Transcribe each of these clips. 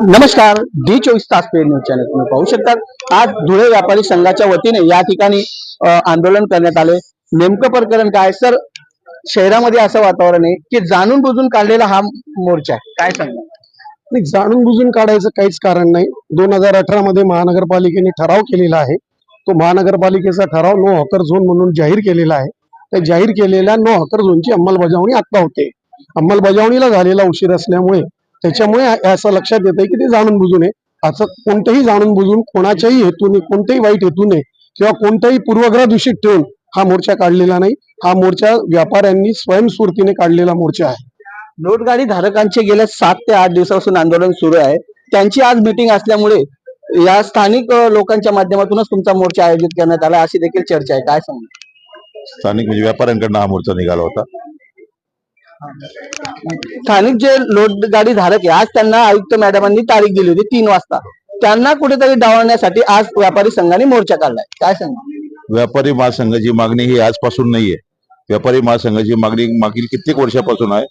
नमस्कार डी चोवीस तास पेड न्यूज चॅनल तुम्ही पाहू शकता. आज धुळे व्यापारी संघाच्या वतीने या ठिकाणी आंदोलन करण्यात आले. नेमकं प्रकरण काय? सर शहरामध्ये असं वातावरण आहे की जाणून बुजून काढलेला हा मोर्चा आहे. काय सांगा नाही जाणून बुजून काढायचं काहीच कारण नाही. दोन हजार अठरा मध्ये महानगरपालिकेने ठराव केलेला आहे. तो महानगरपालिकेचा ठराव नो हॉकर झोन म्हणून जाहीर केलेला आहे. त्या जाहीर केलेल्या नो हॉकर झोनची अंमलबजावणी आत्ता होते. अंमलबजावणीला झालेला उशीर असल्यामुळे त्याच्यामुळे असं लक्षात येत आहे की ते जाणून बुजून आहे असं कोणतंही जाणून बुजून कोणाच्याही हेतूने कोणत्याही वाईट हेतूने किंवा कोणताही पूर्वग्रह दूषित ठेवून हा मोर्चा काढलेला नाही. हा मोर्चा व्यापाऱ्यांनी स्वयंस्फूर्तीने काढलेला मोर्चा आहे. नोटगाडी धारकांचे गेल्या सात ते आठ दिवसापासून आंदोलन सुरू आहे. त्यांची आज मिटिंग असल्यामुळे या स्थानिक लोकांच्या माध्यमातूनच तुमचा मोर्चा आयोजित करण्यात आला अशी देखील चर्चा आहे. काय सांगा? स्थानिक म्हणजे व्यापाऱ्यांकडनं हा मोर्चा निघाला होता. स्थानिक जे लोट गाडी धारक आहे आज त्यांना आयुक्त मॅडमांनी तारीख दिली होती तीन वाजता. त्यांना कुठेतरी डावलण्यासाठी आज व्यापारी संघाने मोर्चा काढलाय. काय सांगा? व्यापारी महासंघाची मागणी ही आजपासून नाहीये. व्यापारी महासंघाची मागणी मागील कित्येक वर्षापासून आहे.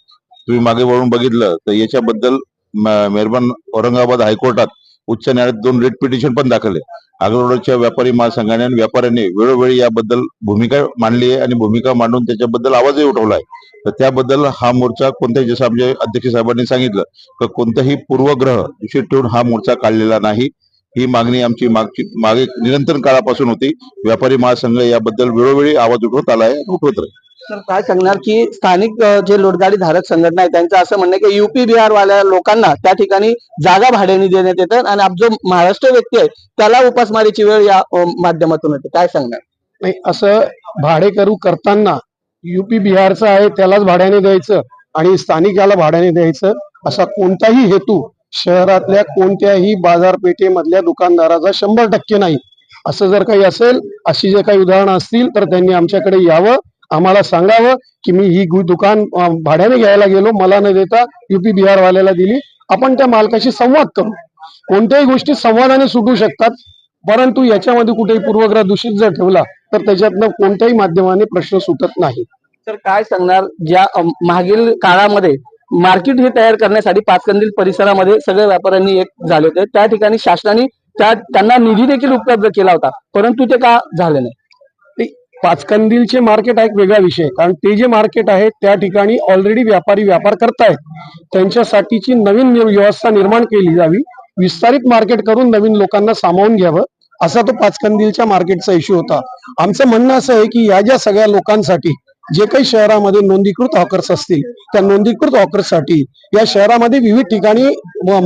तुम्ही मागे वळून बघितलं तर याच्याबद्दल मेहरबान औरंगाबाद हायकोर्टात उच्च न्यायालयात दोन रेट पिटिशन पण दाखल आहे आगरवाडच्या व्यापारी महासंघाने आणि व्यापाऱ्यांनी वेळोवेळी याबद्दल भूमिका मांडली आहे आणि भूमिका मांडून त्याच्याबद्दल आवाजही उठवला आहे. तर त्याबद्दल हा मोर्चा कोणत्याही जसं आमच्या अध्यक्ष साहेबांनी सांगितलं तर कोणताही पूर्वग्रह दूषित ठेवून हा मोर्चा काढलेला नाही. ही मागणी आमची मागची मागे निरंतर काळापासून होती. व्यापारी महासंघ याबद्दल वेळोवेळी आवाज उठवत आलाय आहे उठवत राहील. काय सांगणार की स्थानिक जे लोटगाडी धारक संघटना आहे त्यांचं असं म्हणणं की युपी बिहार वाल्या लोकांना त्या ठिकाणी जागा भाड्याने देण्यात येतात आणि जो महाराष्ट्र व्यक्ती आहे त्याला उपासमारीची वेळ या माध्यमातून येते. काय सांगणार? नाही असं भाडेकरू करताना युपी बिहारचं आहे त्यालाच भाड्याने द्यायचं आणि स्थानिकाला भाड्याने द्यायचं असा कोणताही हेतू शहरातल्या कोणत्याही बाजारपेठेमधल्या दुकानदाराचा शंभर टक्के नाही. असं जर काही असेल अशी जे काही उदाहरणं असतील तर त्यांनी आमच्याकडे यावं. आम्हाला सांगावं की मी ही दुकान भाड्याने घ्यायला गेलो मला न देता युपी बिहार वाल्याला दिली. आपण त्या मालकाशी संवाद करू. कोणत्याही गोष्टी संवादाने सुटू शकतात परंतु याच्यामध्ये कुठेही पूर्वग्रह दूषित जर ठेवला तर त्याच्यातनं कोणत्याही माध्यमाने प्रश्न सुटत नाही. तर काय सांगणार? ज्या मागील काळामध्ये मार्केट हे तयार करण्यासाठी पाचकंदील परिसरामध्ये सगळे व्यापाऱ्यांनी एक झाले होते. त्या ठिकाणी शासनाने त्या त्यांना निधी देखील उपलब्ध केला होता परंतु ते का झाले नाही? पाचकंदीलचे मार्केट हा एक वेगळा विषय कारण ते जे मार्केट आहे त्या ठिकाणी ऑलरेडी व्यापारी व्यापार करतायत. त्यांच्यासाठीची नवीन व्यवस्था निर्माण केली जावी. विस्तारित मार्केट करून नवीन लोकांना सामावून घ्यावं. असा तो पाचकंदीलच्या मार्केटचा इश्यू होता. आमचं म्हणणं असं आहे की या ज्या सगळ्या लोकांसाठी जे काही शहरामध्ये नोंदीकृत हॉकर्स असतील त्या नोंदीकृत हॉकर्ससाठी या शहरामध्ये विविध ठिकाणी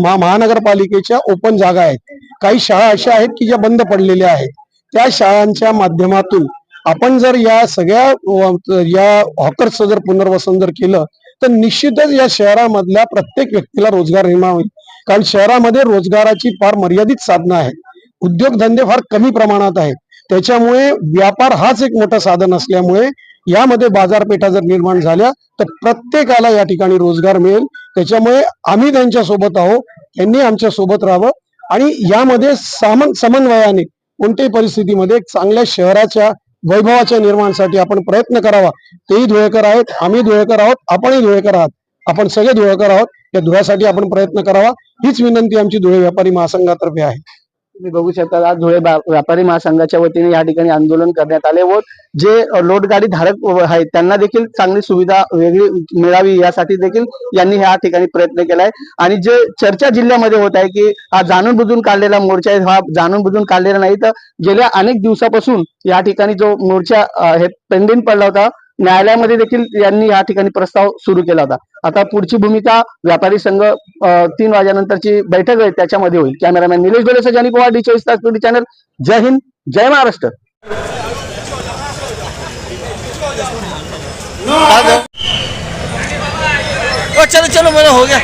महा- महानगरपालिकेच्या ओपन जागा आहेत. काही शाळा अशा आहेत की ज्या बंद पडलेल्या आहेत. त्या शाळांच्या माध्यमातून आपण जर या सगळ्या या हॉकर्सचं जर पुनर्वसन जर केलं तर निश्चितच या शहरामधल्या प्रत्येक व्यक्तीला रोजगार निर्माण होईल. कारण शहरामध्ये रोजगाराची फार मर्यादित साधनं आहेत. उद्योगधंदे फार कमी प्रमाणात आहेत. त्याच्यामुळे व्यापार हाच एक मोठं साधन असल्यामुळे यामध्ये बाजारपेठा जर निर्माण झाल्या तर प्रत्येकाला या ठिकाणी रोजगार मिळेल. त्याच्यामुळे आम्ही त्यांच्यासोबत आहोत त्यांनी आमच्यासोबत राहावं आणि यामध्ये सामन समन्वयाने कोणत्याही परिस्थितीमध्ये चांगल्या शहराच्या वैभवाच्या निर्माणासाठी आपण प्रयत्न करावा. तेही धुळेकर आहेत आम्ही धुळेकर आहोत आपणही धुळेकर आहात. आपण सगळे धुळेकर आहोत या धुळ्यासाठी आपण प्रयत्न करावा. हीच विनंती आमची धुळे व्यापारी महासंघातर्फे आहे. तुम्ही बघू शकता आज धुळे व्यापारी महासंघाच्या वतीने या ठिकाणी आंदोलन करण्यात आले व जे लोटगाडी धारक आहेत त्यांना देखील चांगली सुविधा वेगळी मिळावी यासाठी देखील यांनी या ठिकाणी प्रयत्न केलाय. आणि जे चर्चा जिल्ह्यामध्ये होत आहे की हा जाणून बुजून काढलेला मोर्चा आहे हा जाणून बुजून काढलेला नाही तर गेल्या अनेक दिवसापासून या ठिकाणी जो मोर्चा हे पेंडिंग पडला होता न्यायालयामध्ये देखील यांनी या ठिकाणी प्रस्ताव सुरू केला होता. आता पुढची भूमिका व्यापारी संघ तीन वाजेनंतरची बैठक आहे त्याच्यामध्ये होईल. कॅमेरामॅन निलेश डोले सजानी पवार डी चोवीस तास टुडे चॅनल जय हिंद जय महाराष्ट्र. ओ चलो चलो मेरा हो गया.